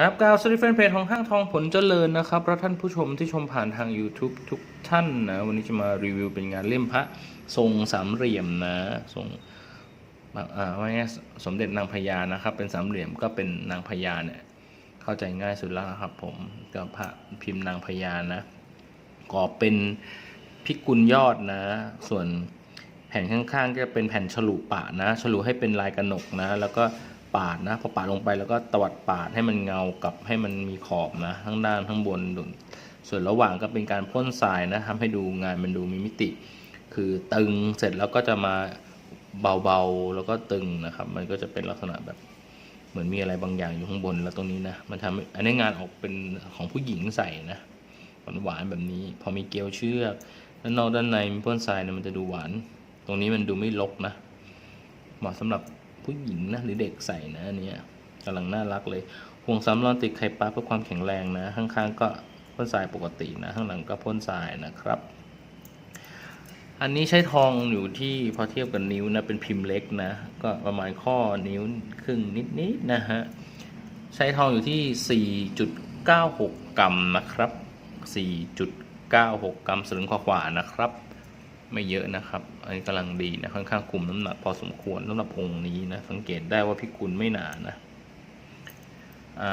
ครับกาวสวัสดีแฟนเพจของห้างทองผลเจริญนะครับและท่านผู้ชมที่ชมผ่านทาง YouTube ทุกท่านนะ วันนี้จะมารีวิวเป็นงานเล่มพระทรงสามเหลี่ยมนะทรงอ่าว่าไงสมเด็จนางพญานะครับ เป็นสามเหลี่ยมก็เป็นนางพญาเนี่ย เข้าใจง่ายสุดแล้วนะครับผมกับพระพิมพ์นางพญานะกรอเป็นพิกุลยอดนะ ส่วนแผ่นข้างๆก็จะเป็นแผ่นฉลุปะนะฉลุให้เป็นลายกระหนกนะ แล้วก็ ปาดนะ พอปาดลงไปแล้วก็ตวัดปาดให้มันเงากับให้มันมีขอบนะทั้งด้านทั้งบนส่วนระหว่างก็เป็นการพ่นทรายนะทำให้ดูงานมันดูมีมิติ คือตึงเสร็จแล้วก็จะมาเบาๆแล้วก็ตึงนะครับ มันก็จะเป็นลักษณะแบบเหมือนมีอะไรบางอย่างอยู่ข้างบนแล้วตรงนี้นะมันทำอันนี้งานออกเป็นของผู้หญิงใส่นะหวานๆแบบนี้ พอมีเกลียวเชือกแล้วนนอกด้านในมีพ่นทรายเนี่ยมันจะดูหวาน ตรงนี้มันดูไม่รกนะ เหมาะสำหรับ ผู้หญิงนะหรือเด็กใส่นะเนี้ยกำลังน่ารักเลย ห่วงซ้ำรอนติดไข่ปลาเพื่อความแข็งแรงนะ ข้างๆก็พ่นทรายปกตินะ ข้างหลังก็พ่นทรายนะครับ อันนี้ใช้ทองอยู่ที่พอเทียบกับนิ้วนะ เป็นพิมพ์เล็กนะ ก็ประมาณข้อนิ้วครึ่งนิดๆนะฮะ ใช้ทองอยู่ที่ 4.96 กรัมนะครับ 4.96 กรัมสลึงขวาๆนะครับ ไม่เยอะนะครับ อันนี้กำลังดีนะค่อนข้างคุมน้ำหนักพอสมควรสำหรับองค์นี้นะสังเกตได้ว่าพิกุลไม่หนานะอ่า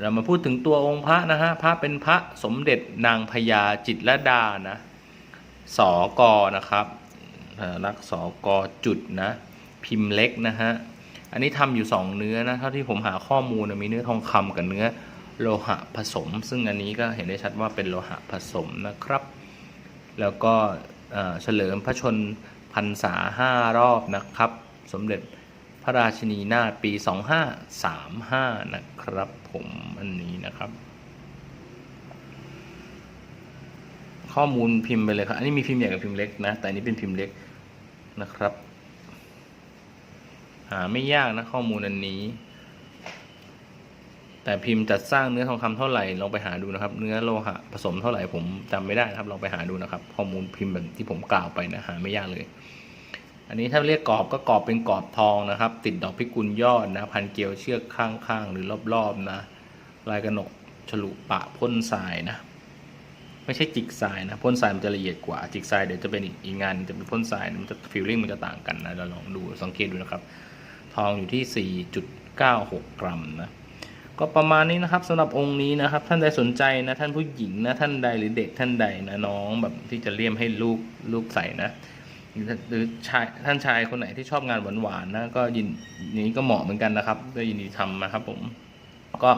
เรามาพูดถึงตัวองค์พระนะฮะพระเป็นพระสมเด็จนางพญาจิตรดานะสอกอนะครับรักษอกอจุดนะพิมพ์เล็กนะฮะอันนี้ทำอยู่ 2 เนื้อนะเท่าที่ผมหาข้อมูลนะมีเนื้อทองคำกับเนื้อโลหะผสม ซึ่งอันนี้ก็เห็นได้ชัดว่าเป็นโลหะผสมนะครับ แล้วก็ เฉลิมพระชนพรรษา5รอบนะครับ สมเด็จพระราชินีนาถปี 2535 นะครับผมอันนี้นะครับ ข้อมูลพิมพ์ไปเลยครับ อันนี้มีพิมพ์ใหญ่กับพิมพ์เล็กนะ แต่อันนี้เป็นพิมพ์เล็กนะครับ หาไม่ยากนะข้อมูลอันนี้ แต่พิมพ์จัดสร้างเนื้อทองคำเท่าไหร่ลองไปหาดูนะครับ เนื้อโลหะผสมเท่าไหร่ผมจำไม่ได้นะครับลองไปหาดูนะครับ ข้อมูลพิมพ์แบบที่ผมกล่าวไปนะหาไม่ยากเลย อันนี้ถ้าเรียกกรอบก็กรอบเป็นกรอบทองนะครับ ติดดอกพิกุลยอดนะพันเกลียวเชือกข้างๆหรือรอบๆนะลายกระหนกฉลุปะพ่นทรายนะ ไม่ใช่จิกทรายนะพ่นทรายมันจะละเอียดกว่าจิกทรายเดี๋ยวจะเป็นอีกอีกงานจะเป็นพ่นทรายมันจะฟีลลิ่งมันจะต่างกันนะเราลองดูสังเกตดูนะครับ ทองอยู่ที่ 4.96 กรัมนะ ก็ประมาณนี้นะครับสำหรับองค์นี้นะครับ ท่านใดสนใจนะท่านผู้หญิงนะท่านใดหรือเด็กท่านใดนะน้องแบบที่จะเลี่ยมให้ลูกลูกใส่นะหรือชายท่านชายคนไหนที่ชอบงานหวานๆนะก็ยินนี้ก็เหมาะเหมือนกันนะครับก็ยินดีทำนะครับผมก็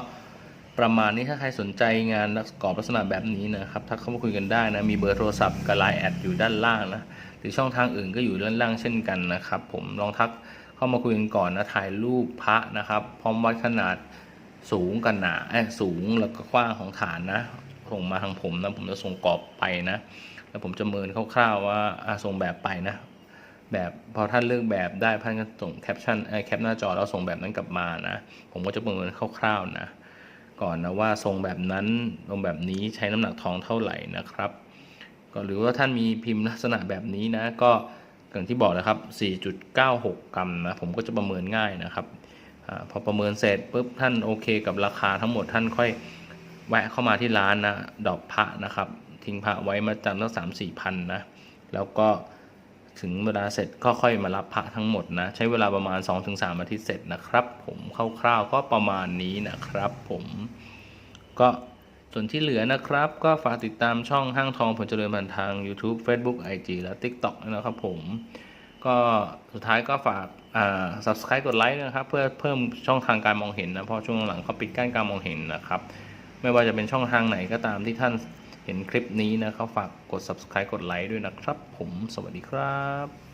ประมาณนี้ถ้าใครสนใจงานกรอบลักษณะแบบนี้นะครับทักเข้ามาคุยกันได้นะมีเบอร์โทรศัพท์กับไลน์แอดอยู่ด้านล่างนะหรือช่องทางอื่นก็อยู่ด้านล่างเช่นกันนะครับ ผมลองทักเข้ามาคุยกันก่อนนะถ่ายรูปพระนะครับ พร้อมวัดขนาด สูงกันหนาเอ้สูงแล้วก็กว้างของฐานนะส่งมาทางผมนะผมจะส่งกรอบไปนะ แล้วผมจะเมินคร่าวๆว่าอะส่งแบบไปนะ แบบพอท่านเลือกแบบได้ท่านก็ส่งแคปชั่นเอ้แคปหน้าจอแล้วส่งแบบนั้นกลับมานะ ผมก็จะประเมินคร่าวๆนะก่อนนะว่าทรงแบบนั้นทรงแบบนี้ใช้น้ำหนักทองเท่าไหร่นะครับ ก็หรือว่าท่านมีพิมพ์ลักษณะแบบนี้นะ ก็อย่างที่บอกนะครับ 4.96 กรัมนะผมก็จะประเมินง่ายนะครับ พอประเมินเสร็จปุ๊บท่านโอเคกับราคาทั้งหมดท่านค่อยแวะเข้ามาที่ร้านนะดอกพระนะครับ ทิ้งพระไว้มาจำตั้งสามสี่พันนะแล้วก็ถึงเวลาเสร็จก็ค่อยมารับพระทั้งหมดนะ ใช้เวลาประมาณ 2-3อาทิตย์เสร็จนะครับ ผมคร่าวๆก็ประมาณนี้นะครับ ผมก็ส่วนที่เหลือนะครับ ก็ฝากติดตามช่องห้างทองผลเจริญผ่านทาง YouTube Facebook IG และ TikTok นะครับผม ก็สุดท้ายก็ฝากอ่า subscribe กดไลค์นะครับ เพื่อเพิ่มช่องทางการมองเห็นนะเพราะช่วงหลังเขาปิดกั้นการมองเห็นนะครับ ไม่ว่าจะเป็นช่องทางไหนก็ตามที่ท่านเห็นคลิปนี้นะเขาฝากกด subscribe กดไลค์ด้วยนะครับ ผมสวัสดีครับ